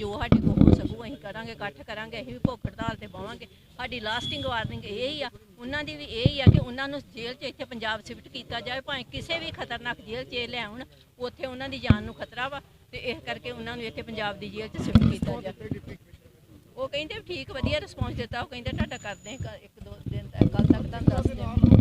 ਜੋ ਸਾਡੇ ਕੋਲ ਹੋ ਸਕੂ, ਅਸੀਂ ਕਰਾਂਗੇ, ਇਕੱਠ ਕਰਾਂਗੇ, ਅਸੀਂ ਵੀ ਭੁੱਖ ਹੜਤਾਲ ਤੇ ਪਾਵਾਂਗੇ ਸਾਡੀ ਲਾਸਟਿੰਗ ਵਾਰਨਿੰਗ ਇਹ ਹੀ ਆ, ਉਹਨਾਂ ਦੀ ਵੀ ਇਹ ਹੀ ਆ ਕਿ ਉਹਨਾਂ ਨੂੰ ਜੇਲ੍ਹ 'ਚ ਇੱਥੇ ਪੰਜਾਬ ਸ਼ਿਫਟ ਕੀਤਾ ਜਾਵੇ, ਭਾਵੇਂ ਕਿਸੇ ਵੀ ਖਤਰਨਾਕ ਜੇਲ੍ਹ 'ਚ ਲੈ ਆਉਣ, ਉੱਥੇ ਉਹਨਾਂ ਦੀ ਜਾਨ ਨੂੰ ਖਤਰਾ ਵਾ ਤੇ ਇਸ ਕਰਕੇ ਉਹਨਾਂ ਨੂੰ ਇੱਥੇ ਪੰਜਾਬ ਦੀ ਜੇਲ੍ਹ 'ਚ ਸ਼ਿਫਟ ਕੀਤਾ ਜਾਵੇ। ਉਹ ਕਹਿੰਦੇ ਠੀਕ, ਵਧੀਆ ਰਿਸਪੌਂਸ ਦਿੱਤਾ, ਉਹ ਕਹਿੰਦੇ ਤੁਹਾਡਾ ਕਰਦੇ ਇੱਕ ਦੋ ਦਿਨ ਤੱਕ ਕੱਲ ਤੱਕ ਤੁਹਾਨੂੰ ਦੱਸ ਦਿਆਂਗੇ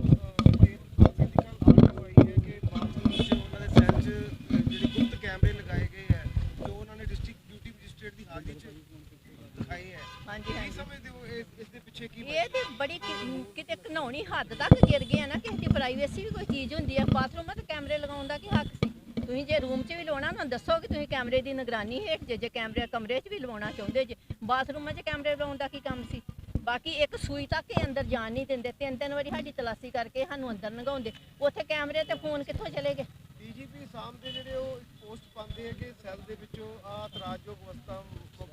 ਕੀ ਹਾਂਜੀ ਸਮਝਦੇ ਹੋ ਇਸ ਇਸ ਦੇ ਪਿੱਛੇ ਕੀ ਇਹ ਤੇ ਬੜੀ ਕਿ- ਕਿਤੇ ਘਨਾਉਣੀ ਹੱਦ ਤੱਕ ਗਿਰ ਗਏ ਆ ਨਾ ਕਿਸੇ ਦੀ ਪ੍ਰਾਈਵੇਸੀ ਵੀ ਕੋਈ ਚੀਜ਼ ਹੁੰਦੀ ਆ ਬਾਥਰੂਮਾਂ ਤੇ ਕੈਮਰੇ ਲਗਾਉਣ ਦਾ ਕੀ ਹੱਕ ਸੀ? ਤੁਸੀਂ ਜੇ ਰੂਮ 'ਚ ਵੀ ਲਵਾਉਣਾ ਨਾ ਦੱਸੋ ਕਿ ਤੁਸੀਂ ਕੈਮਰੇ ਦੀ ਨਿਗਰਾਨੀ ਹੇਠ ਜੇ ਜੇ ਕੈਮਰੇ ਕਮਰੇ 'ਚ ਵੀ ਲਵਾਉਣਾ ਚਾਹੁੰਦੇ ਜੇ ਬਾਥਰੂਮਾਂ 'ਚ ਕੈਮਰੇ ਲਗਾਉਣ ਦਾ ਕੀ ਕੰਮ ਸੀ? ਬਾਕੀ ਇੱਕ ਸੂਈ ਤੱਕ ਇਹ ਅੰਦਰ ਜਾਣ ਨਹੀਂ ਦਿੰਦੇ ਤਿੰਨ ਤਿੰਨ ਵਾਰੀ ਸਾਡੀ ਤਲਾਸ਼ੀ ਕਰਕੇ ਸਾਨੂੰ ਅੰਦਰ ਲੰਘਾਉਂਦੇ ਉੱਥੇ ਕੈਮਰੇ ਤੇ ਫੋਨ ਕਿੱਥੋਂ ਚਲੇ ਗਏ? ਡੀਜੀਪੀ ਸਾਹਮ ਦੇ ਜਿਹੜੇ ਉਹ ਪੋਸਟ ਪਾਉਂਦੇ ਹੈ ਕਿ ਸੈੱਲ ਦੇ ਵਿੱਚੋਂ ਆ ਤਰਾਜਯੋਗ ਵਸਤਾਂ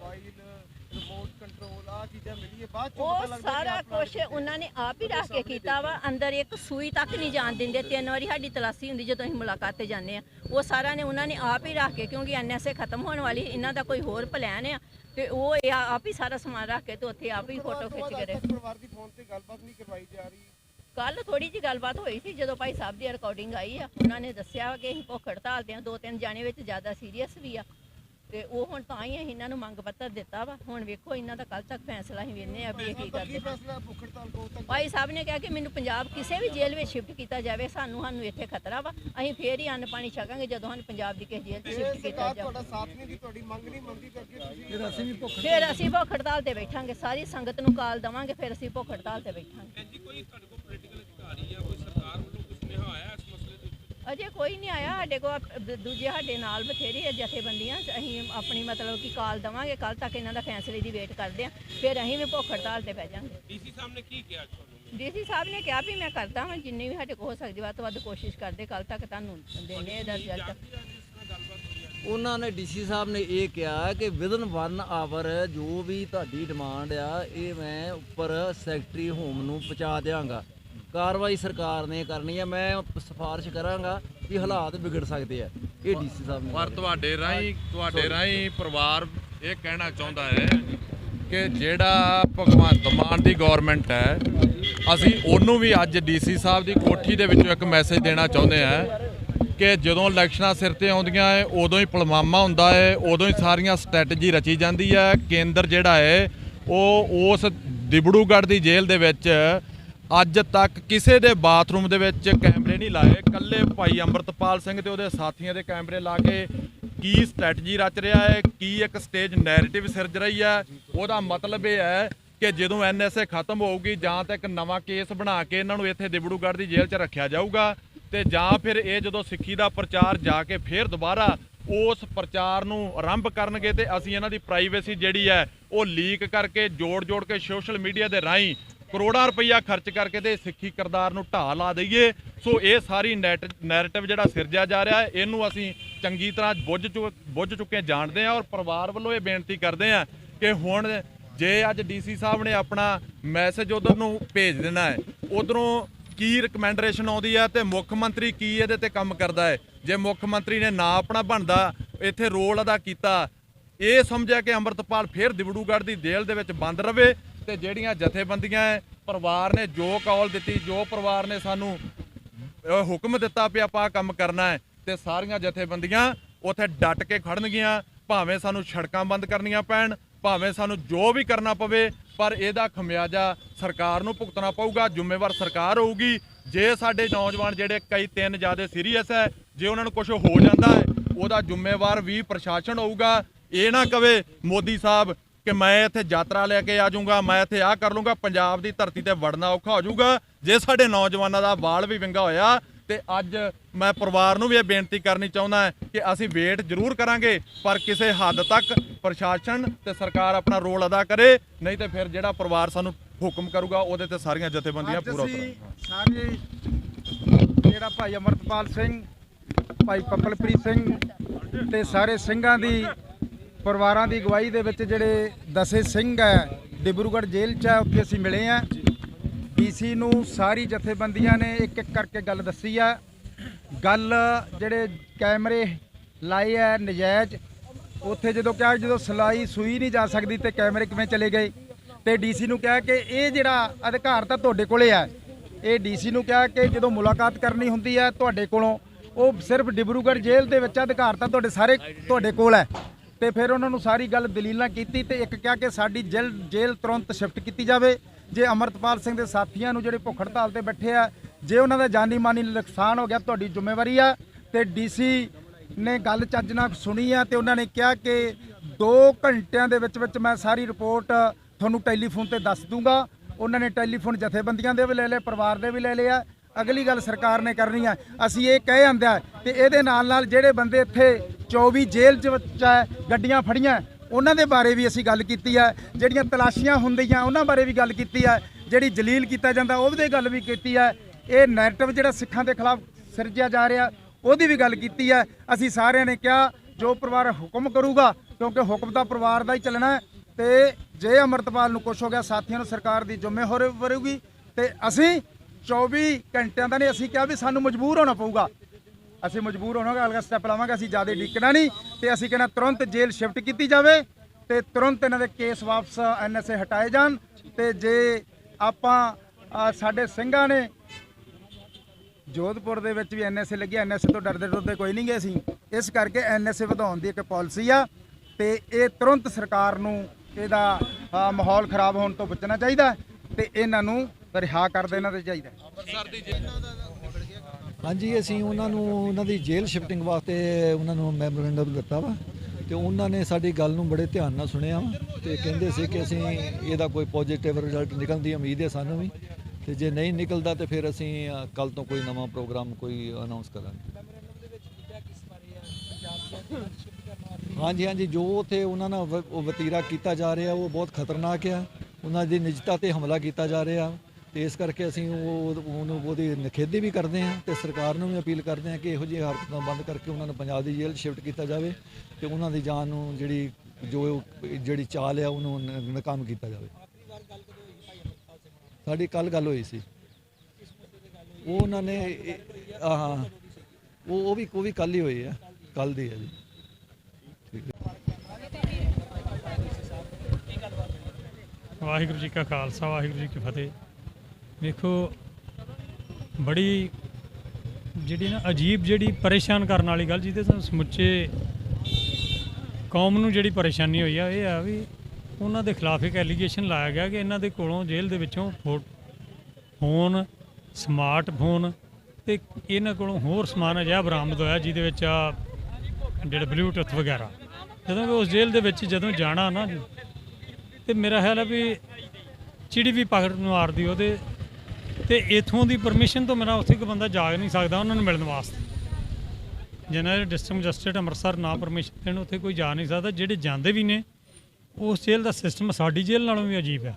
ਮੋਬਾਈਲ ਰਿਮੋਟ ਕੰਟਰੋਲ ਆ ਚੀਜ਼ਾਂ ਮਿਲੀ ਹੈ ਬਾਅਦ ਚੋਂ ਪਤਾ ਉਹ ਲੱਗਦਾ ਸਾਰਾ ਕੁਝ ਉਹਨਾਂ ਨੇ ਆਪ ਹੀ ਰੱਖ ਕੇ ਕੀਤਾ ਵਾ। ਅੰਦਰ ਇੱਕ ਸੂਈ ਤੱਕ ਨਹੀਂ ਜਾਣ ਦਿੰਦੇ। ਤਿੰਨ ਵਾਰੀ ਸਾਡੀ ਤਲਾਸ਼ੀ ਹੁੰਦੀ ਜਦੋਂ ਅਸੀਂ ਮੁਲਾਕਾਤ ਤੇ ਜਾਂਦੇ ਆ। ਉਹ ਸਾਰਾ ਨੇ ਉਹਨਾਂ ਨੇ ਆਪ ਹੀ ਰੱਖ ਕੇ ਕਿਉਂਕਿ ਐਨਐਸਏ ਖਤਮ ਹੋਣ ਵਾਲੀ ਇਹਨਾਂ ਦਾ ਕੋਈ ਹੋਰ ਪਲਾਨ ਆ। ਤੇ ਉਹ ਇਹ ਆਪ ਹੀ ਸਾਰਾ ਸਮਾਨ ਰੱਖ ਕੇ ਤੇ ਉੱਥੇ ਆਪ ਹੀ ਫੋਟੋ ਖਿੱਚ ਕੇ ਰਹੇ ਪਰਿਵਾਰ ਦੀ ਫੋਨ ਤੇ ਗੱਲਬਾਤ ਨਹੀਂ ਕਰਵਾਈ ਜਾ ਰਹੀ। ਕੱਲ ਥੋੜੀ ਜੀ ਗੱਲਬਾਤ ਹੋਈ ਸੀ ਜਦੋਂ ਭਾਈ ਸਾਹਿਬ ਦੀ ਰਿਕਾਰਡਿੰਗ ਆਈ ਆ। ਉਹਨਾਂ ਨੇ ਦੱਸਿਆ ਕਿ ਅਸੀਂ ਭੁੱਖ ਹੜਤਾਲ ਤੇ ਆ। ਦੋ ਤਿੰਨ ਜਾਣੇ ਵਿੱਚ ਜ਼ਿਆਦਾ ਸੀਰੀਅਸ ਵੀ ਆ। ਤੇ ਉਹ ਹੁਣ ਤਾਂ ਹੀ ਅਸੀਂ ਇਹਨਾਂ ਨੂੰ ਮੰਗ ਪੱਤਰ ਦਿੱਤਾ ਵਾ। ਹੁਣ ਵੇਖੋ ਇਹਨਾਂ ਦਾ ਕੱਲ ਤੱਕ ਫੈਸਲਾ ਅਸੀਂ ਵੇਖਨੇ ਆ ਵੀ ਇਹ ਕੀ ਕਰਦੇ। ਭਾਈ ਸਾਹਿਬ ਨੇ ਕਿਹਾ ਕਿ ਮੈਨੂੰ ਪੰਜਾਬ ਕਿਸੇ ਵੀ ਜੇਲ੍ਹ ਵਿੱਚ ਸ਼ਿਫਟ ਕੀਤਾ ਜਾਵੇ ਸਾਨੂੰ ਸਾਨੂੰ ਇੱਥੇ ਖਤਰਾ ਵਾ। ਅਸੀਂ ਫੇਰ ਹੀ ਅੰਨ ਪਾਣੀ ਛਕਾਂਗੇ ਜਦੋਂ ਸਾਨੂੰ ਪੰਜਾਬ ਦੀ ਕਿਸੇ ਜੇਲ੍ਹ 'ਚ ਸ਼ਿਫਟ ਕੀਤਾ ਜਾਵੇ। ਤੁਹਾਡਾ ਸਾਥ ਨਹੀਂ ਦੀ ਤੁਹਾਡੀ ਮੰਗ ਨਹੀਂ ਮੰਨਦੀ ਕਰਕੇ ਤੁਸੀਂ ਫਿਰ ਅਸੀਂ ਵੀ ਭੁੱਖ ਫਿਰ ਅਸੀਂ ਭੁੱਖ ਹੜਤਾਲ ਤੇ ਬੈਠਾਂਗੇ ਸਾਰੀ ਸੰਗਤ ਨੂੰ ਕਾਲ ਦਵਾਂਗੇ ਫਿਰ ਅਸੀਂ ਭੁੱਖ ਹੜਤਾਲ ਤੇ ਬੈਠਾਂਗੇ। ਜੀ ਕੋਈ ਤੁਹਾਡੇ ਕੋਲ ਪੋਲੀਟੀਕਲ ਅਧਿਕਾਰੀ ਜਾਂ ਕੋਈ ਸਰਕਾਰ ਵੱਲੋਂ ਕੁਝ ਸੁਨੇਹਾ ਆਇਆ ਇਸ ਮਸਲੇ ਦੇ ਉੱਤੇ ਅਜੇ ਕੋਈ ਨਹੀਂ ਆਇਆ ਸਾਡੇ ਕੋਲ ਦੂਜੇ ਸਾਡੇ ਨਾਲ ਬਥੇਰੇ ਜਥੇਬੰਦੀਆਂ ਅਸੀਂ ਆਪਣੀ ਮਤਲਬ ਕਿ ਕਾਲ ਦਵਾਂਗੇ ਕੱਲ ਤੱਕ ਇਹਨਾਂ ਦਾ ਫੈਸਲੇ ਦੀ ਵੇਟ ਕਰਦੇ ਆ ਫਿਰ ਅਸੀਂ ਵੀ ਭੁੱਖ ਹੜਤਾਲ ਤੇ ਬਹਿ ਜਾਾਂਗੇ। ਡੀਸੀ ਸਾਹਿਬ ਨੇ ਕੀ ਕਿਹਾ ਤੁਹਾਨੂੰ? ਡੀਸੀ ਸਾਹਿਬ ਨੇ ਕਿਹਾ ਵੀ ਮੈਂ ਕਰਦਾ ਹਾਂ ਜਿੰਨੀ ਵੀ ਸਾਡੇ ਕੋਲ ਹੋ ਸਕਦੀ ਵੱਧ ਤੋਂ ਵੱਧ ਕੋਸ਼ਿਸ਼ ਕਰਦੇ ਕੱਲ ਤੱਕ ਤੁਹਾਨੂੰ ਦੇਣੇ ਇਹਦਾ ਰਿਜ਼ਲਟ ਉਹਨਾਂ ਨੇ ਡੀਸੀ ਸਾਹਿਬ ਨੇ ਇਹ ਕਿਹਾ ਕਿ ਵਿਦਨ 1 ਆਵਰ ਜੋ ਵੀ ਤੁਹਾਡੀ ਡਿਮਾਂਡ ਆ ਇਹ ਮੈਂ ਉੱਪਰ ਸੈਕਟਰੀ ਹੋਮ ਨੂੰ ਪਹੁੰਚਾ ਦਿਆਂਗਾ। ਕਾਰਵਾਈ ਸਰਕਾਰ ਨੇ ਕਰਨੀ ਆ ਮੈਂ ਸਿਫਾਰਿਸ਼ ਕਰਾਂਗਾ ਕਿ ਹਾਲਾਤ ਵਿਗੜ ਸਕਦੇ ਆ ਇਹ ਡੀਸੀ ਸਾਹਿਬ ਨੇ ਪਰ ਤੁਹਾਡੇ ਰਾਹੀਂ ਤੁਹਾਡੇ ਰਾਹੀਂ ਪਰਿਵਾਰ ਇਹ ਕਹਿਣਾ ਚਾਹੁੰਦਾ ਹੈ ਕਿ ਜਿਹੜਾ ਭਗਵੰਤ ਮਾਨ ਦੀ ਗਵਰਨਮੈਂਟ ਹੈ ਅਸੀਂ ਉਹਨੂੰ ਵੀ ਅੱਜ ਡੀਸੀ ਸਾਹਿਬ ਦੀ ਕੋਠੀ ਦੇ ਵਿੱਚੋਂ ਇੱਕ ਮੈਸੇਜ ਦੇਣਾ ਚਾਹੁੰਦੇ ਹਾਂ ਕਿ ਜਦੋਂ ਇਲੈਕਸ਼ਨਾਂ ਸਿਰ ਤੇ ਆਉਂਦੀਆਂ ਹੈ ਉਦੋਂ ਹੀ ਪਲਮਾਮਾ ਹੁੰਦਾ ਹੈ ਉਦੋਂ ਹੀ ਸਾਰੀਆਂ ਸਟ੍ਰੈਟਜੀ ਰਚੀ ਜਾਂਦੀ ਹੈ ਕੇਂਦਰ ਜਿਹੜਾ ਹੈ ਉਹ ਉਸ ਦਿਬੜੂਗੜ੍ਹ ਦੀ ਜੇਲ੍ਹ ਦੇ ਵਿੱਚ ਅੱਜ ਤੱਕ ਕਿਸੇ ਦੇ ਬਾਥਰੂਮ ਦੇ ਵਿੱਚ ਕੈਮਰੇ ਨਹੀਂ ਲਾਏ। ਕੱਲੇ ਭਾਈ ਅੰਮ੍ਰਿਤਪਾਲ ਸਿੰਘ ਤੇ ਉਹਦੇ ਸਾਥੀਆਂ ਦੇ ਕੈਮਰੇ ਲਾ ਕੇ ਕੀ ਸਟ੍ਰੈਟਜੀ ਰਚ ਰਿਹਾ ਹੈ, ਕੀ ਇੱਕ ਸਟੇਜ ਨੈਰੇਟਿਵ ਸਿਰਜ ਰਹੀ ਹੈ। ਉਹਦਾ ਮਤਲਬ ਇਹ ਹੈ ਕਿ ਜਦੋਂ ਐਨਐਸਏ ਖਤਮ ਹੋਊਗੀ ਜਾਂ ਤਾਂ ਇੱਕ ਨਵਾਂ ਕੇਸ ਬਣਾ ਕੇ ਇਹਨਾਂ ਨੂੰ ਇੱਥੇ ਦਿਬੜੂਗੜ੍ਹ ਦੀ ਜੇਲ੍ਹ 'ਚ ਰੱਖਿਆ ਜਾਊਗਾ ਤੇ ਜਾਂ ਫਿਰ ਇਹ ਜਦੋਂ ਸਿੱਖੀ ਦਾ ਪ੍ਰਚਾਰ ਜਾ ਕੇ ਫਿਰ ਦੁਬਾਰਾ ਉਸ ਪ੍ਰਚਾਰ ਨੂੰ ਆਰੰਭ ਕਰਨਗੇ ਤੇ ਅਸੀਂ ਇਹਨਾਂ ਦੀ ਪ੍ਰਾਈਵੇਸੀ ਜਿਹੜੀ ਹੈ ਉਹ ਲੀਕ ਕਰਕੇ ਜੋੜ-ਜੋੜ ਕੇ ਸੋਸ਼ਲ ਮੀਡੀਆ ਦੇ ਰਾਹੀਂ ਕਰੋੜਾਂ ਰੁਪਈਆ ਖਰਚ ਕਰਕੇ ਤੇ ਸਿੱਖੀ ਕਰਤਾਰ ਨੂੰ ਢਾਹ ਲਾ ਦਈਏ। ਸੋ ਇਹ ਸਾਰੀ ਨੈਰੇਟਿਵ ਜਿਹੜਾ ਸਿਰਜਿਆ ਜਾ ਰਿਹਾ ਹੈ, ਇਹਨੂੰ ਅਸੀਂ ਚੰਗੀ ਤਰ੍ਹਾਂ ਬੁੱਝ ਚੁ- ਬੁੱਝ ਚੁੱਕੇ ਜਾਣਦੇ ਹਾਂ ਔਰ ਪਰਿਵਾਰ ਵੱਲੋਂ ਇਹ ਬੇਨਤੀ ਕਰਦੇ ਹਾਂ ਕਿ ਹੁਣ ਜੇ ਅੱਜ ਡੀਸੀ ਸਾਹਿਬ ਨੇ ਆਪਣਾ ਮੈਸੇਜ ਉਧਰ ਨੂੰ ਭੇਜ ਦੇਣਾ ਹੈ, ਉਧਰੋਂ ਕੀ ਰਿਕਮੈਂਡੇਸ਼ਨ ਆਉਂਦੀ ਹੈ ਤੇ ਮੁੱਖ ਮੰਤਰੀ ਕੀ ਇਹਦੇ ਤੇ ਕੰਮ ਕਰਦਾ ਹੈ? ਜੇ ਮੁੱਖ ਮੰਤਰੀ ਨੇ ਨਾ ਆਪਣਾ ਬਣਦਾ, ਇੱਥੇ ਰੋਲ ਅਦਾ ਕੀਤਾ, ਇਹ ਸਮਝਿਆ ਕਿ ਅੰਮ੍ਰਿਤਪਾਲ ਫਿਰ ਦਿਵੜੂਗੜ੍ਹ ਦੀ ਜੇਲ੍ਹ ਦੇ ਵਿੱਚ ਬੰਦ ਰਵੇ ਤੇ ਜਿਹੜੀਆਂ ਜਥੇਬੰਦੀਆਂ ਹੈ, ਪਰਿਵਾਰ ਨੇ ਜੋ ਕਾਲ ਦਿੱਤੀ, ਜੋ ਪਰਿਵਾਰ ਨੇ ਸਾਨੂੰ ਹੁਕਮ ਦਿੱਤਾ ਵੀ ਆਪਾਂ ਆਹ ਕੰਮ ਕਰਨਾ ਹੈ, ਤੇ ਸਾਰੀਆਂ ਜਥੇਬੰਦੀਆਂ ਉੱਥੇ ਡਟ ਕੇ ਖੜਨਗੀਆਂ, ਭਾਵੇਂ ਸਾਨੂੰ ਸੜਕਾਂ ਬੰਦ ਕਰਨੀਆਂ ਪੈਣ, ਭਾਵੇਂ ਸਾਨੂੰ ਜੋ ਵੀ ਕਰਨਾ ਪਵੇ, ਪਰ ਇਹਦਾ ਖਮਿਆਜਾ ਸਰਕਾਰ ਨੂੰ ਭੁਗਤਣਾ ਪਊਗਾ, ਜ਼ਿੰਮੇਵਾਰ ਸਰਕਾਰ ਹੋਊਗੀ। ਜੇ ਸਾਡੇ ਨੌਜਵਾਨ ਜਿਹੜੇ ਕਈ ਤਿੰਨ ਜ਼ਿਆਦਾ ਸੀਰੀਅਸ ਹੈ, ਜੇ ਉਹਨਾਂ ਨੂੰ ਕੁਝ ਹੋ ਜਾਂਦਾ ਹੈ, ਉਹਦਾ ਜ਼ਿੰਮੇਵਾਰ ਵੀ ਪ੍ਰਸ਼ਾਸਨ ਹੋਊਗਾ। ਇਹ ਨਾ ਕਵੇ, ਮੋਦੀ ਸਾਹਿਬ ਕਿ ਮੈਂ ਇੱਥੇ ਯਾਤਰਾ ਲੈ ਕੇ ਆ ਜਾਊਂਗਾ ਮੈਂ ਇੱਥੇ ਆ ਕਰ ਲੂੰਗਾ ਪੰਜਾਬ ਦੀ ਧਰਤੀ ਤੇ ਵੜਨਾ ਔਖਾ ਹੋ ਜਾਊਗਾ। ਜੇ ਸਾਡੇ ਨੌਜਵਾਨਾਂ ਦਾ ਵਾਲ ਵੀ ਵਿੰਗਾ ਹੋਇਆ ਤੇ ਅੱਜ ਮੈਂ ਪਰਿਵਾਰ ਨੂੰ ਵੀ ਇਹ ਬੇਨਤੀ ਕਰਨੀ ਚਾਹੁੰਦਾ ਹਾਂ ਕਿ ਅਸੀਂ ਵੇਟ ਜ਼ਰੂਰ ਕਰਾਂਗੇ ਪਰ ਕਿਸੇ ਹੱਦ ਤੱਕ ਪ੍ਰਸ਼ਾਸਨ ਤੇ ਸਰਕਾਰ ਆਪਣਾ ਰੋਲ ਅਦਾ ਕਰੇ ਨਹੀਂ ਤੇ ਫਿਰ ਜਿਹੜਾ ਪਰਿਵਾਰ ਸਾਨੂੰ ਹੁਕਮ ਕਰੂਗਾ ਉਹਦੇ ਤੇ ਸਾਰੀਆਂ ਜਥੇਬੰਦੀਆਂ ਪੂਰਾ ਉਤਰਾਂਗੇ। ਸਾਰੇ ਜਿਹੜਾ ਭਾਈ ਅਮਰਤਪਾਲ ਸਿੰਘ ਭਾਈ ਪੱਪਲਪ੍ਰੀਤ ਸਿੰਘ ਤੇ ਸਾਰੇ ਸਿੰਘਾਂ ਦੀ ਪਰਿਵਾਰਾਂ ਦੀ ਅਗਵਾਈ ਦੇ ਵਿੱਚ ਜਿਹੜੇ ਦਸੇ ਸਿੰਘ ਹੈ, ਡਿਬਰੂਗੜ੍ਹ ਜੇਲ੍ਹ 'ਚ ਹੈ, ਉੱਥੇ ਅਸੀਂ ਮਿਲੇ ਆ ਡੀਸੀ ਨੂੰ ਸਾਰੀ ਜਥੇਬੰਦੀਆਂ ਨੇ ਇੱਕ ਇੱਕ ਕਰਕੇ ਗੱਲ ਦੱਸੀ ਆ। ਗੱਲ ਜਿਹੜੇ ਕੈਮਰੇ ਲਾਏ ਆ ਨਜਾਇਜ਼, ਉੱਥੇ ਜਦੋਂ ਕਿਹਾ ਜਦੋਂ ਸਲਾਈ ਸੂਈ ਨਹੀਂ ਜਾ ਸਕਦੀ ਤੇ ਕੈਮਰੇ ਕਿਵੇਂ ਚਲੇ ਗਏ? ਤੇ ਡੀਸੀ ਨੂੰ ਕਿਹਾ ਕਿ ਇਹ ਜਿਹੜਾ ਅਧਿਕਾਰ ਤਾਂ ਤੁਹਾਡੇ ਕੋਲੇ ਆ। ਇਹ ਡੀਸੀ ਨੂੰ ਕਿਹਾ ਕਿ ਜਦੋਂ ਮੁਲਾਕਾਤ ਕਰਨੀ ਹੁੰਦੀ ਹੈ ਤੁਹਾਡੇ ਕੋਲੋਂ, ਉਹ ਸਿਰਫ ਡਿਬਰੂਗੜ੍ਹ ਜੇਲ੍ਹ ਦੇ ਵਿੱਚ ਅਧਿਕਾਰ ਤਾਂ ਤੁਹਾਡੇ ਸਾਰੇ, ਤੁਹਾਡੇ ਕੋਲ ਹੈ। ਤੇ ਫਿਰ ਉਹਨਾਂ ਨੂੰ ਸਾਰੀ ਗੱਲ ਦਲੀਲਾਂ ਕੀਤੀ ਤੇ ਇੱਕ ਕਿਹਾ ਕਿ ਸਾਡੀ ਜੇਲ੍ਹ ਜੇਲ੍ਹ ਤੁਰੰਤ ਸ਼ਿਫਟ ਕੀਤੀ ਜਾਵੇ। ਜੇ ਅਮਰਤਪਾਲ ਸਿੰਘ ਦੇ ਸਾਥੀਆਂ ਨੂੰ ਜਿਹੜੇ ਭੁੱਖ ਹੜਤਾਲ ਤੇ ਬੈਠੇ ਆ, ਜੇ ਉਹਨਾਂ ਦਾ ਜਾਨੀ ਮਾਨੀ ਨੁਕਸਾਨ ਹੋ ਗਿਆ, ਤੁਹਾਡੀ ਜ਼ਿੰਮੇਵਾਰੀ ਆ। ਤੇ ਡੀਸੀ ਨੇ ਗੱਲ ਚੱਜ ਨਾਲ ਸੁਣੀ ਆ ਤੇ ਉਹਨਾਂ ਨੇ ਕਿਹਾ ਕਿ 2 ਘੰਟਿਆਂ ਦੇ ਵਿੱਚ ਵਿੱਚ ਮੈਂ ਸਾਰੀ ਰਿਪੋਰਟ ਤੁਹਾਨੂੰ ਟੈਲੀਫੋਨ ਤੇ ਦੱਸ ਦੂੰਗਾ। ਉਹਨਾਂ ਨੇ ਟੈਲੀਫੋਨ ਜਥੇਬੰਦੀਆਂ ਦੇ ਵੀ ਲੈ ਲਏ, ਪਰਿਵਾਰ ਦੇ ਵੀ ਲੈ ਲਏ ਆ। ਅਗਲੀ ਗੱਲ ਸਰਕਾਰ ਨੇ ਕਰਨੀ ਆ। ਅਸੀਂ ਇਹ ਕਹਿ ਆਂਦਾ ਤੇ ਇਹਦੇ ਨਾਲ ਨਾਲ ਜਿਹੜੇ ਬੰਦੇ ਇੱਥੇ 24 ਜੇਲ੍ਹ ਚ ਵਿੱਚ ਹੈ, ਗੱਡੀਆਂ ਫੜੀਆਂ ਉਹਨਾਂ ਦੇ ਬਾਰੇ ਵੀ ਅਸੀਂ ਗੱਲ ਕੀਤੀ ਹੈ। ਜਿਹੜੀਆਂ ਤਲਾਸ਼ੀਆਂ ਹੁੰਦੀਆਂ, ਉਹਨਾਂ ਬਾਰੇ ਵੀ ਗੱਲ ਕੀਤੀ ਹੈ। ਜਿਹੜੀ ਜਲੀਲ ਕੀਤਾ ਜਾਂਦਾ ਉਹਦੇ ਗੱਲ ਵੀ ਕੀਤੀ ਹੈ। ਇਹ ਨੈਰੇਟਿਵ ਜਿਹੜਾ ਸਿੱਖਾਂ ਦੇ ਖਿਲਾਫ ਸਿਰਜਿਆ ਜਾ ਰਿਹਾ, ਉਹਦੀ ਵੀ ਗੱਲ ਕੀਤੀ ਹੈ। ਅਸੀਂ ਸਾਰਿਆਂ ਨੇ ਕਿਹਾ, ਜੋ ਪਰਿਵਾਰ ਹੁਕਮ ਕਰੂਗਾ, ਕਿਉਂਕਿ ਹੁਕਮ ਤਾਂ ਪਰਿਵਾਰ ਦਾ ਹੀ ਚੱਲਣਾ ਹੈ, ਤੇ ਜੇ ਅਮਰਤਪਾਲ ਨੂੰ ਕੁਛ ਹੋ ਗਿਆ, ਸਾਥੀਆਂ ਨੂੰ ਸਰਕਾਰ ਦੀ ਜ਼ਿੰਮੇਵਾਰੀ ਵਰੂਗੀ। ਤੇ ਅਸੀਂ 24 ਘੰਟਿਆਂ ਦਾ ਨਹੀਂ, ਅਸੀਂ ਕਿਹਾ ਵੀ ਸਾਨੂੰ ਮਜਬੂਰ ਹੋਣਾ ਪਊਗਾ। ਅਸੀਂ ਮਜਬੂਰ ਹੋਣਾਗਾ ਅਲੱਗ ਸਟੈਪ ਲਾਵਾਂਗੇ, ਅਸੀਂ ਜ਼ਿਆਦਾ ਡਿੱਕਣਾ ਨਹੀਂ ਤੇ ਅਸੀਂ ਕਹਿੰਦਾ ਤੁਰੰਤ ਜੇਲ੍ਹ ਸ਼ਿਫਟ ਕੀਤੀ ਜਾਵੇ ਤੇ ਤੁਰੰਤ ਇਹਨਾਂ ਦੇ ਕੇਸ ਵਾਪਸ ਐਨਐਸਏ ਹਟਾਏ ਜਾਣ ਤੇ ਜੇ ਆਪਾਂ ਸਾਡੇ ਸਿੰਘਾਂ ਨੇ ਜੋਧਪੁਰ ਦੇ ਵਿੱਚ ਵੀ ਐਨਐਸਏ ਲੱਗੀ ਐਨਐਸਏ ਤੋਂ ਡਰਦੇ ਡਰਦੇ ਕੋਈ ਨਹੀਂ ਗਏ ਸੀ ਇਸ ਕਰਕੇ ਐਨਐਸਏ ਵਧਾਉਣ ਦੀ ਇੱਕ ਪਾਲਿਸੀ ਆ ਤੇ ਇਹ ਤੁਰੰਤ ਸਰਕਾਰ ਨੂੰ ਇਹਦਾ ਮਾਹੌਲ ਖਰਾਬ ਹੋਣ ਤੋਂ ਬਚਣਾ ਚਾਹੀਦਾ ਤੇ ਇਹਨਾਂ ਨੂੰ ਰਿਹਾ ਕਰ ਦੇਣਾ ਚਾਹੀਦਾ। ਹਾਂਜੀ, ਅਸੀਂ ਉਹਨਾਂ ਨੂੰ ਉਹਨਾਂ ਦੀ ਜੇਲ੍ਹ ਸ਼ਿਫਟਿੰਗ ਵਾਸਤੇ ਉਹਨਾਂ ਨੂੰ ਮੈਮੋਰੈਂਡਮ ਦਿੱਤਾ ਵਾ ਤੇ ਉਹਨਾਂ ਨੇ ਸਾਡੀ ਗੱਲ ਨੂੰ ਬੜੇ ਧਿਆਨ ਨਾਲ ਸੁਣਿਆ ਵਾ ਤੇ ਕਹਿੰਦੇ ਸੀ ਕਿ ਅਸੀਂ ਇਹਦਾ ਕੋਈ ਪੋਜ਼ਿਟਿਵ ਰਿਜ਼ਲਟ ਨਿਕਲਣ ਦੀ ਉਮੀਦ ਹੈ ਸਾਨੂੰ ਵੀ। ਤੇ ਜੇ ਨਹੀਂ ਨਿਕਲਦਾ ਤੇ ਫਿਰ ਅਸੀਂ ਕੱਲ ਤੋਂ ਕੋਈ ਨਵਾਂ ਪ੍ਰੋਗਰਾਮ ਕੋਈ ਅਨਾਉਂਸ ਕਰਾਂਗੇ। ਹਾਂਜੀ ਹਾਂਜੀ, ਜੋ ਉਥੇ ਉਹਨਾਂ ਨਾਲ ਵਤੀਰਾ ਕੀਤਾ ਜਾ ਰਿਹਾ, ਉਹ ਬਹੁਤ ਖਤਰਨਾਕ ਆ। ਉਹਨਾਂ ਦੀ ਨਿਜਤਾ ਤੇ ਹਮਲਾ ਕੀਤਾ ਜਾ ਰਿਹਾ। ਤੇ ਇਸ ਕਰਕੇ ਅਸੀਂ ਉਹ ਉਹਨੂੰ ਉਹਦੀ ਨਿਖੇਧੀ ਵੀ ਕਰਦੇ ਹਾਂ ਤੇ ਸਰਕਾਰ ਨੂੰ ਵੀ ਅਪੀਲ ਕਰਦੇ ਹਾਂ ਕਿ ਇਹੋ ਜਿਹੀ ਹਰਕਤਾਂ ਬੰਦ ਕਰਕੇ ਉਹਨਾਂ ਨੂੰ ਪੰਜਾਬ ਦੀ ਜੇਲ੍ਹ ਸ਼ਿਫਟ ਕੀਤਾ ਜਾਵੇ ਤੇ ਉਹਨਾਂ ਦੀ ਜਾਨ ਨੂੰ ਜਿਹੜੀ ਜੋ ਜਿਹੜੀ ਚਾਲ ਹੈ ਉਹਨੂੰ ਨ- ਨਾਕਾਮ ਕੀਤਾ ਜਾਵੇ। ਸਾਡੀ ਕੱਲ ਗੱਲ ਹੋਈ ਸੀ। ਉਹ ਉਹਨਾਂ ਨੇ ਹਾਂ ਉਹ ਉਹ ਵੀ ਉਹ ਵੀ ਕੱਲ ਹੀ ਹੋਈ ਹੈ ਕੱਲ ਦੀ ਹੈ ਜੀ। ਵਾਹਿਗੁਰੂ ਜੀ ਕਾ ਖਾਲਸਾ, ਵਾਹਿਗੁਰੂ ਜੀ ਕੀ ਫਤਿਹ। ਵੇਖੋ, ਬੜੀ ਜਿਹੜੀ ਨਾ ਅਜੀਬ ਜਿਹੜੀ ਪਰੇਸ਼ਾਨ ਕਰਨ ਵਾਲੀ ਗੱਲ ਜਿਹਦੇ ਤੋਂ ਸਮੁੱਚੇ ਕੌਮ ਨੂੰ ਜਿਹੜੀ ਪਰੇਸ਼ਾਨੀ ਹੋਈ ਆ, ਇਹ ਆ ਵੀ ਉਹਨਾਂ ਦੇ ਖਿਲਾਫ ਇੱਕ ਐਲੀਗੇਸ਼ਨ ਲਾਇਆ ਗਿਆ ਕਿ ਇਹਨਾਂ ਦੇ ਕੋਲੋਂ ਜੇਲ੍ਹ ਦੇ ਵਿੱਚੋਂ ਫੋ- ਫੋਨ ਸਮਾਰਟਫੋਨ ਤੇ ਇਹਨਾਂ ਕੋਲੋਂ ਹੋਰ ਸਮਾਨ ਅਜਿਹਾ ਬਰਾਮਦ ਹੋਇਆ ਜਿਹਦੇ ਵਿੱਚ ਆ ਜਿਹੜਾ ਬਲੂਟੁੱਥ ਵਗੈਰਾ। ਜਦੋਂ ਕਿ ਉਸ ਜੇਲ੍ਹ ਦੇ ਵਿੱਚ ਜਦੋਂ ਜਾਣਾ ਨਾ ਤੇ ਮੇਰਾ ਖਿਆਲ ਹੈ ਵੀ ਚਿੜੀ ਵੀ ਪਕੜ ਨੂੰ ਮਾਰਦੀ ਉਹਦੇ ਤੇ ਇਥੋਂ ਦੀ ਪਰਮਿਸ਼ਨ ਤੋਂ ਮੇਰਾ ਉੱਥੇ ਕੋਈ ਬੰਦਾ ਜਾ ਨਹੀਂ ਸਕਦਾ ਉਹਨਾਂ ਨੂੰ ਮਿਲਣ ਵਾਸਤੇ। ਜਿਹਨਾਂ ਦੇ ਡਿਸਟ੍ਰਿਕਟ ਮੈਜਿਸਟਰੇਟ ਅੰਮ੍ਰਿਤਸਰ ਨਾ ਪਰਮਿਸ਼ਨ ਦੇਣ ਉੱਥੇ ਕੋਈ ਜਾ ਨਹੀਂ ਸਕਦਾ। ਜਿਹੜੇ ਜਾਂਦੇ ਵੀ ਨੇ ਉਸ ਜੇਲ੍ਹ ਦਾ ਸਿਸਟਮ ਸਾਡੀ ਜੇਲ੍ਹ ਨਾਲੋਂ ਵੀ ਅਜੀਬ ਹੈ।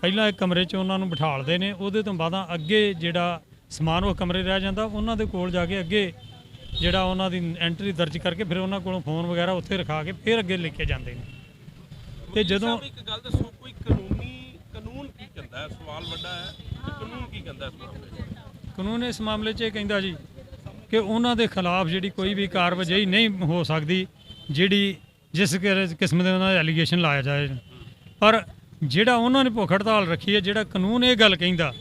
ਪਹਿਲਾਂ ਇੱਕ ਕਮਰੇ 'ਚ ਉਹਨਾਂ ਨੂੰ ਬਿਠਾਲਦੇ ਨੇ ਉਹਦੇ ਤੋਂ ਬਾਅਦਾਂ ਅੱਗੇ ਜਿਹੜਾ ਸਮਾਨ ਉਹ ਕਮਰੇ ਰਹਿ ਜਾਂਦਾ ਉਹਨਾਂ ਦੇ ਕੋਲ ਜਾ ਕੇ ਅੱਗੇ ਜਿਹੜਾ ਉਹਨਾਂ ਦੀ ਐਂਟਰੀ ਦਰਜ ਕਰਕੇ ਫਿਰ ਉਹਨਾਂ ਕੋਲੋਂ ਫੋਨ ਵਗੈਰਾ ਉੱਥੇ ਰਖਾ ਕੇ ਫਿਰ ਅੱਗੇ ਲੈ ਕੇ ਜਾਂਦੇ ਨੇ। ਤੇ ਜਦੋਂ ਇੱਕ ਗੱਲ ਦੱਸੋ ਕੋਈ ਕਾਨੂੰਨੀ ਕਾਨੂੰਨ ਕੀ ਕਹਿੰਦਾ ਹੈ? ਸਵਾਲ ਵੱਡਾ ਹੈ। ਕਾਨੂੰਨ ਕੀ ਕਹਿੰਦਾ ਇਸ ਮਾਮਲੇ 'ਚ? ਕਾਨੂੰਨ ਇਸ ਮਾਮਲੇ 'ਚ ਇਹ ਕਹਿੰਦਾ ਜੀ ਕਿ ਉਹਨਾਂ ਦੇ ਖਿਲਾਫ ਜਿਹੜੀ ਕੋਈ ਵੀ ਕਾਰਵਾਈ ਨਹੀਂ ਹੋ ਸਕਦੀ ਜਿਹੜੀ ਜਿਸ ਕਿਸਮ ਦੇ ਉਹਨਾਂ ਦੇ ਐਲੀਗੇਸ਼ਨ ਲਾਇਆ ਜਾਏ। ਪਰ ਜਿਹੜਾ ਉਹਨਾਂ ਨੇ ਭੁੱਖ ਹੜਤਾਲ ਰੱਖੀ ਹੈ ਜਿਹੜਾ ਕਾਨੂੰਨ ਇਹ ਗੱਲ ਕਹਿੰਦਾ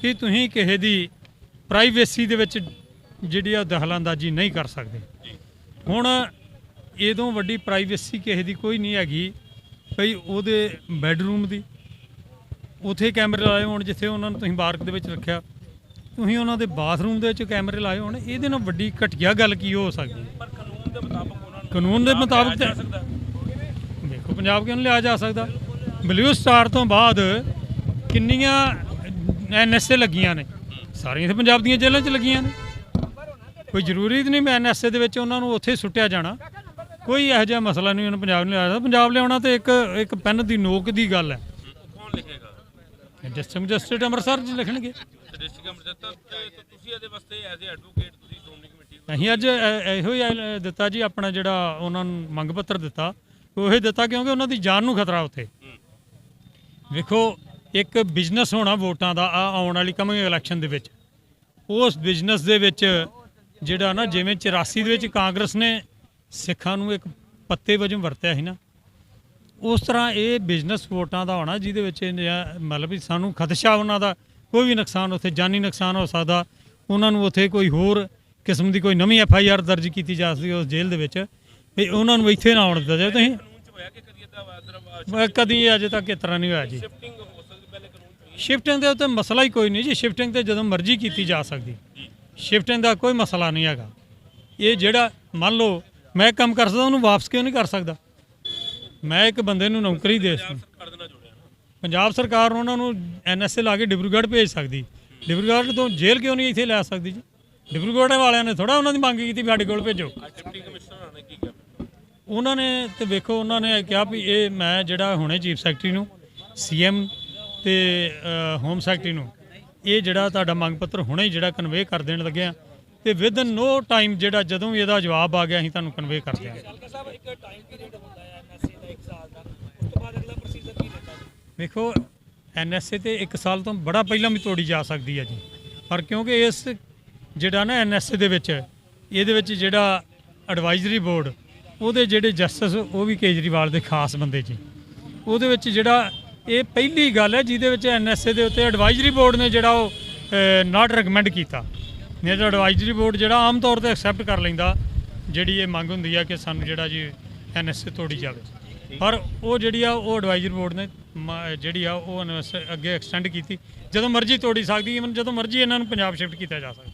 ਕਿ ਤੁਸੀਂ ਕਿਸੇ ਦੀ ਪ੍ਰਾਈਵੇਸੀ ਦੇ ਵਿੱਚ ਜਿਹੜੀ ਆ ਦਖਲਅੰਦਾਜ਼ੀ ਨਹੀਂ ਕਰ ਸਕਦੇ। ਹੁਣ ਇਹਦੋਂ ਵੱਡੀ ਪ੍ਰਾਈਵੇਸੀ ਕਿਸੇ ਦੀ ਕੋਈ ਨਹੀਂ ਹੈਗੀ ਭਈ ਉਹਦੇ ਬੈੱਡਰੂਮ ਦੀ ਉਥੇ ਕੈਮਰੇ ਲਾਏ ਹੋਣ ਜਿੱਥੇ ਉਹਨਾਂ ਨੂੰ ਤੁਸੀਂ ਬਾਰਕ ਦੇ ਵਿੱਚ ਰੱਖਿਆ। ਤੁਸੀਂ ਉਹਨਾਂ ਦੇ ਬਾਥਰੂਮ ਦੇ ਵਿੱਚ ਕੈਮਰੇ ਲਾਏ ਹੋਣ ਇਹਦੇ ਨਾਲ ਵੱਡੀ ਘਟੀਆ ਗੱਲ ਕੀ ਹੋ ਸਕਦੀ ਹੈ? ਪਰ ਕਾਨੂੰਨ ਦੇ ਮੁਤਾਬਕ ਉਹਨਾਂ ਨੂੰ ਕਾਨੂੰਨ ਦੇ ਮੁਤਾਬਕ ਜਾ ਸਕਦਾ। ਦੇਖੋ ਪੰਜਾਬ ਕਿਉਂ ਲਿਆ ਜਾ ਸਕਦਾ? ਬਲੂ ਸਟਾਰ ਤੋਂ ਬਾਅਦ ਕਿੰਨੀਆਂ ਐਨਐਸਏ ਲੱਗੀਆਂ ਨੇ? ਸਾਰੀਆਂ ਤੇ ਪੰਜਾਬ ਦੀਆਂ ਜੇਲ੍ਹਾਂ 'ਚ ਲੱਗੀਆਂ ਨੇ। ਕੋਈ ਜ਼ਰੂਰੀ ਨਹੀਂ ਮੈਂ ਐਨਐਸਏ ਦੇ ਵਿੱਚ ਉਹਨਾਂ ਨੂੰ ਉੱਥੇ ਸੁੱਟਿਆ ਜਾਣਾ। ਕੋਈ ਇਹੋ ਜਿਹਾ ਮਸਲਾ ਨਹੀਂ ਉਹਨੂੰ ਪੰਜਾਬ ਨਹੀਂ ਲਿਆ ਪੰਜਾਬ ਲਿਆਉਣਾ ਤੇ ਇੱਕ ਇੱਕ ਪੈਨ ਦੀ ਨੋਕ ਦੀ ਗੱਲ ਹੈ। ਡਿਸਟ੍ਰਿਕਟ ਜਸਟਿਸ ਅੰਮ੍ਰਿਤਸਰ 'ਚ ਲਿਖਣਗੇ। ਡਿਸਟ੍ਰਿਕਟ ਅੰਮ੍ਰਿਤਸਰ ਤਾਂ ਤੁਸੀਂ ਇਹਦੇ ਵਾਸਤੇ ਐਜ਼ ਐਡਵੋਕੇਟ ਤੁਸੀਂ ਸ਼੍ਰੋਮਣੀ ਕਮੇਟੀ ਅਸੀਂ ਅੱਜ ਇਹ- ਹੀ ਦਿੱਤਾ ਜੀ ਆਪਣਾ ਜਿਹੜਾ ਉਹਨਾਂ ਨੂੰ ਮੰਗ ਪੱਤਰ ਦਿੱਤਾ ਉਹ ਇਹ ਦਿੱਤਾ ਕਿਉਂਕਿ ਉਹਨਾਂ ਦੀ ਜਾਨ ਨੂੰ ਖਤਰਾ ਉੱਥੇ। ਵੇਖੋ ਇੱਕ ਬਿਜ਼ਨਸ ਹੋਣਾ ਵੋਟਾਂ ਦਾ ਆ ਆਉਣ ਵਾਲੀ ਕਮਿੰਗ ਇਲੈਕਸ਼ਨ ਦੇ ਵਿੱਚ। ਉਸ ਬਿਜ਼ਨਸ ਦੇ ਵਿੱਚ ਜਿਹੜਾ ਨਾ ਜਿਵੇਂ 84 ਦੇ ਵਿੱਚ ਕਾਂਗਰਸ ਨੇ ਸਿੱਖਾਂ ਨੂੰ ਇੱਕ ਪੱਤੇ ਵਜੋਂ ਵਰਤਿਆ ਸੀ ਨਾ ਉਸ ਤਰ੍ਹਾਂ ਇਹ ਬਿਜ਼ਨਸ ਵੋਟਾਂ ਦਾ ਹੋਣਾ ਜਿਹਦੇ ਵਿੱਚ ਇਹ ਮਤਲਬ ਵੀ ਸਾਨੂੰ ਖਦਸ਼ਾ ਉਹਨਾਂ ਦਾ, ਕੋਈ ਵੀ ਨੁਕਸਾਨ ਉੱਥੇ ਜਾਨੀ ਨੁਕਸਾਨ ਹੋ ਸਕਦਾ, ਉਹਨਾਂ ਨੂੰ ਉੱਥੇ ਕੋਈ ਹੋਰ ਕਿਸਮ ਦੀ ਕੋਈ ਨਵੀਂ ਐਫ ਆਈ ਆਰ ਦਰਜ ਕੀਤੀ ਜਾ ਸਕਦੀ ਉਸ ਜੇਲ੍ਹ ਦੇ ਵਿੱਚ। ਵੀ ਉਹਨਾਂ ਨੂੰ ਇੱਥੇ ਨਾ ਆਉਣ ਦਿੱਤਾ ਜਾਵੇ। ਤੁਸੀਂ ਕਦੀ ਅਜੇ ਤੱਕ ਇਸ ਤਰ੍ਹਾਂ ਨਹੀਂ ਹੋਇਆ ਜੀ। ਸ਼ਿਫਟਿੰਗ ਦੇ ਉੱਤੇ ਮਸਲਾ ਹੀ ਕੋਈ ਨਹੀਂ ਜੀ। ਸ਼ਿਫਟਿੰਗ ਤੇ ਜਦੋਂ ਮਰਜ਼ੀ ਕੀਤੀ ਜਾ ਸਕਦੀ। ਸ਼ਿਫਟਿੰਗ ਦਾ ਕੋਈ ਮਸਲਾ ਨਹੀਂ ਹੈਗਾ। ਇਹ ਜਿਹੜਾ ਮੰਨ ਲਓ ਮੈਂ ਕੰਮ ਕਰ ਸਕਦਾ, ਉਹਨੂੰ ਵਾਪਸ ਕਿਉਂ ਨਹੀਂ ਕਰ ਸਕਦਾ? ਮੈਂ ਇੱਕ ਬੰਦੇ ਨੂੰ ਨੌਕਰੀ ਦੇ ਸਕਦਾ। ਜੁੜਿਆ ਨਾ। ਪੰਜਾਬ ਸਰਕਾਰ ਉਹਨਾਂ ਨੂੰ ਐਨਐਸਏ ਲਾ ਕੇ ਡਿਬਰੂਗੜ੍ਹ ਭੇਜ ਸਕਦੀ। ਡਿਬਰੂਗੜ੍ਹ ਤੋਂ ਜੇਲ੍ਹ ਕਿਉਂ ਨਹੀਂ ਇੱਥੇ ਲੈ ਸਕਦੀ ਜੀ? ਡਿਬਰੂਗੜ੍ਹ ਵਾਲਿਆਂ ਨੇ ਥੋੜਾ ਉਹਨਾਂ ਦੀ ਮੰਗ ਕੀਤੀ ਸਾਡੇ ਕੋਲ ਭੇਜੋ। ਡਿਪਟੀ ਕਮਿਸ਼ਨਰ ਨੇ ਕੀ ਕਿਹਾ? ਉਹਨਾਂ ਨੇ ਤੇ ਵੇਖੋ ਉਹਨਾਂ ਨੇ ਕਿਹਾ ਵੀ ਇਹ ਮੈਂ ਜਿਹੜਾ ਹੁਣੇ ਚੀਫ ਸੈਕਟਰੀ ਨੂੰ ਸੀਐਮ ਤੇ ਹੋਮ ਸੈਕਟਰੀ ਨੂੰ ਇਹ ਜਿਹੜਾ ਤੁਹਾਡਾ ਮੰਗ ਪੱਤਰ ਹੁਣੇ ਹੀ ਜਿਹੜਾ ਕਨਵੇ ਕਰ ਦੇਣ ਲੱਗੇ ਆ ਤੇ ਵਿਦ ਨੋ ਟਾਈਮ ਜਿਹੜਾ ਜਦੋਂ ਵੀ ਇਹਦਾ ਜਵਾਬ ਆ ਗਿਆ ਅਸੀਂ ਤੁਹਾਨੂੰ ਕਨਵੇ ਕਰ ਦਿਆਂਗੇ। ਵੇਖੋ ਐਨਐਸਏ ਤੇ 1 ਸਾਲ ਤੋਂ ਬੜਾ ਪਹਿਲਾਂ ਵੀ ਤੋੜੀ ਜਾ ਸਕਦੀ ਹੈ ਜੀ। ਪਰ ਕਿਉਂਕਿ ਇਸ ਜਿਹੜਾ ਨਾ ਐਨਐਸਏ ਦੇ ਵਿੱਚ, ਇਹਦੇ ਵਿੱਚ ਜਿਹੜਾ ਐਡਵਾਈਜ਼ਰੀ ਬੋਰਡ ਉਹਦੇ ਜਿਹੜੇ ਜਸਟਿਸ ਉਹ ਵੀ ਕੇਜਰੀਵਾਲ ਦੇ ਖਾਸ ਬੰਦੇ ਜੀ। ਉਹਦੇ ਵਿੱਚ ਜਿਹੜਾ ਇਹ ਪਹਿਲੀ ਗੱਲ ਹੈ, ਜਿਹਦੇ ਵਿੱਚ ਐਨਐਸਏ ਦੇ ਉੱਤੇ ਐਡਵਾਈਜ਼ਰੀ ਬੋਰਡ ਨੇ ਜਿਹੜਾ ਉਹ ਨਾਟ ਰეკਮੈਂਡ ਕੀਤਾ। ਨਹੀਂ ਤਾਂ ਐਡਵਾਈਜ਼ਰੀ ਬੋਰਡ ਜਿਹੜਾ ਆਮ ਤੌਰ ਤੇ ਐਕਸੈਪਟ ਕਰ ਲੈਂਦਾ, ਜਿਹੜੀ ਇਹ ਮੰਗ ਹੁੰਦੀ ਆ ਕਿ ਸਾਨੂੰ ਜਿਹੜਾ ਜੀ ਐਨਐਸਏ ਤੋੜੀ ਜਾਵੇ। ਪਰ ਉਹ ਜਿਹੜੀ ਆ, ਉਹ ਐਡਵਾਈਜ਼ਰੀ ਬੋਰਡ ਨੇ ਮ- ਜਿਹੜੀ ਆ, ਉਹ NSA ਅੱਗੇ ਐਕਸਟੈਂਡ ਕੀਤੀ। ਜਦੋਂ ਮਰਜ਼ੀ ਤੋੜੀ ਸਕਦੀ ਈਵਨ ਜਦੋਂ ਮਰਜ਼ੀ ਇਹਨਾਂ ਨੂੰ ਪੰਜਾਬ ਸ਼ਿਫਟ ਕੀਤਾ ਜਾ ਸਕਦਾ।